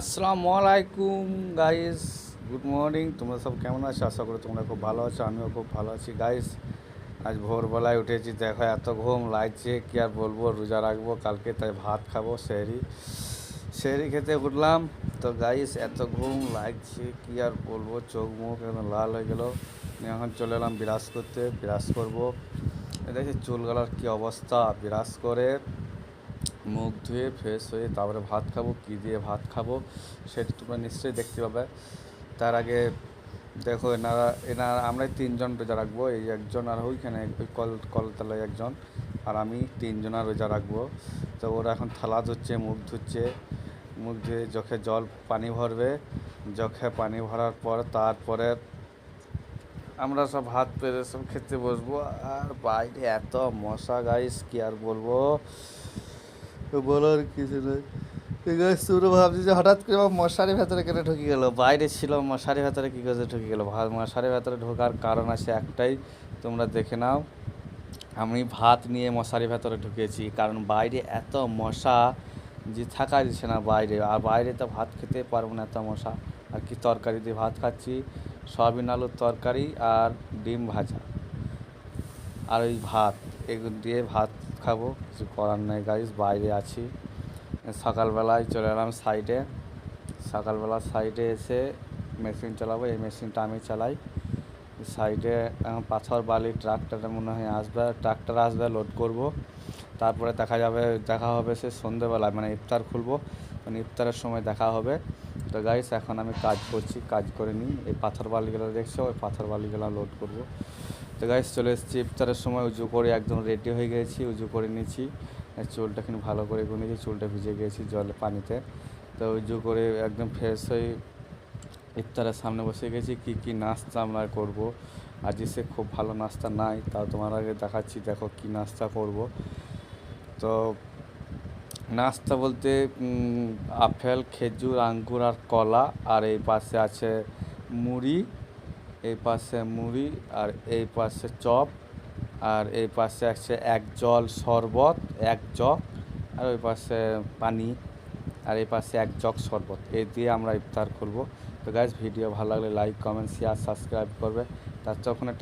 আসসালামু আলাইকুম guys good morning তোমরা সব কেমন আছো? আশা করি তোমরা খুব ভালো আছো, আমিও খুব ভালো আছি গাইস আজ ভোরবেলায় উঠেছি, দেখো এত ঘুম লাগছে, কি আর বলব? রোজা রাখব কালকে, তাই ভাত খাব সেহরি সেহরি খেতে উঠলাম। তো গাইস এত ঘুম লাগছে, কি আর বলব? চোখ মুখ একদম লাল হয়ে গেল। এখন চলে এলাম বিরাজ করতে, বিরাজ করব। দেখি চুলগুলোর কি অবস্থা, বিরাজ করে। মুখ ধুয়ে ফ্রেশ হয়ে তারপরে ভাত খাব, কী দিয়ে ভাত খাব, সেটা তোমরা নিশ্চয়ই দেখতে পাবে। তার আগে দেখো, এনারা এনারা, আমরাই তিনজন রোজা রাখব, এই একজন আর ওইখানে ওই কল, কলতলায় একজন, আর আমি তিনজন আর রোজা রাখব। তো ওরা এখন থালা ধুচ্ছে, মুখ ধুচ্ছে, মুখ ধুয়ে চোখে জল, পানি ভরবে চোখে পানি ভরার পর তারপরে আমরা সব হাত পেরে সব খেতে বসবো। আর বাইরে এত মশা গাইস কি আর বলব? তো বলার কিছু নেই শুরু ভাবছি যে হঠাৎ করে মশারির ভেতরে কেন ঢুকে গেল? বাইরে ছিল মশারির ভেতরে কী করে ঢুকে গেলো? মশারির ভেতরে ঢোকার কারণ আছে একটাই, তোমরা দেখে নাও। আমি ভাত নিয়ে মশারি ভেতরে ঢুকেছি, কারণ বাইরে এত মশা যে থাকা যাচ্ছে না বাইরে। আর বাইরে তো ভাত খেতে পারব না এত মশা। আর কি তরকারি দিয়ে ভাত খাচ্ছি? সয়াবিন আলুর তরকারি আর ডিম ভাজা। আর ওই ভাত এগুলো দিয়ে ভাত খাব, কিছু করার নেই গাইস বাইরে আছি। সকালবেলায় চলে এলাম সাইডে সকালবেলা সাইডে এসে মেশিন চালাবো, এই মেশিনটা আমি চালাই। সাইডে পাথর, বালি ট্রাক্টরে মনে হয় আসবে ট্রাক্টর আসবে লোড করব। তারপরে দেখা যাবে, দেখা হবে সে সন্ধেবেলায় মানে ইফতার খুলবো। মানে ইফতারের সময় দেখা হবে। তো গাইস এখন আমি কাজ করছি, কাজ করে নিই। এই পাথর, বালিগুলো দেখছ? ওই পাথর, বালিগুলো লোড করব। তো গাইস চলে এসেছি ইফতারের সময়। উজু করে একদম রেডি হয়ে গেছি, উজু করে নিয়েছি। চুলটা কিন্তু ভালো করে গুনেছি চুলটা ভিজে গিয়েছি জলে পানিতে। তো উজু করে একদম ফ্রেশ হয়ে ইফতারের সামনে বসে গেছি। কি কি নাস্তা আমরা করব? আজ সে খুব ভালো নাস্তা নাই, তাও তোমার আগে দেখাচ্ছি, দেখো কি নাস্তা করব। তো নাস্তা বলতে আপেল, খেজুর, আঙ্গুর আর কলা, আর এই পাশে আছে মুড়ি এই পাশে মুড়ি আর এই পাশে চপ আর এই পাশে আছে এক জল শরবত, এক জগ আর ওই পাশে পানি আর এই পাশে এক জগ শরবত। এই দিয়ে আমরা ইফতার করব। তো গাইজ ভিডিও ভালো লাগলে লাইক কমেন্ট শেয়ার সাবস্ক্রাইব করবে। তার যখন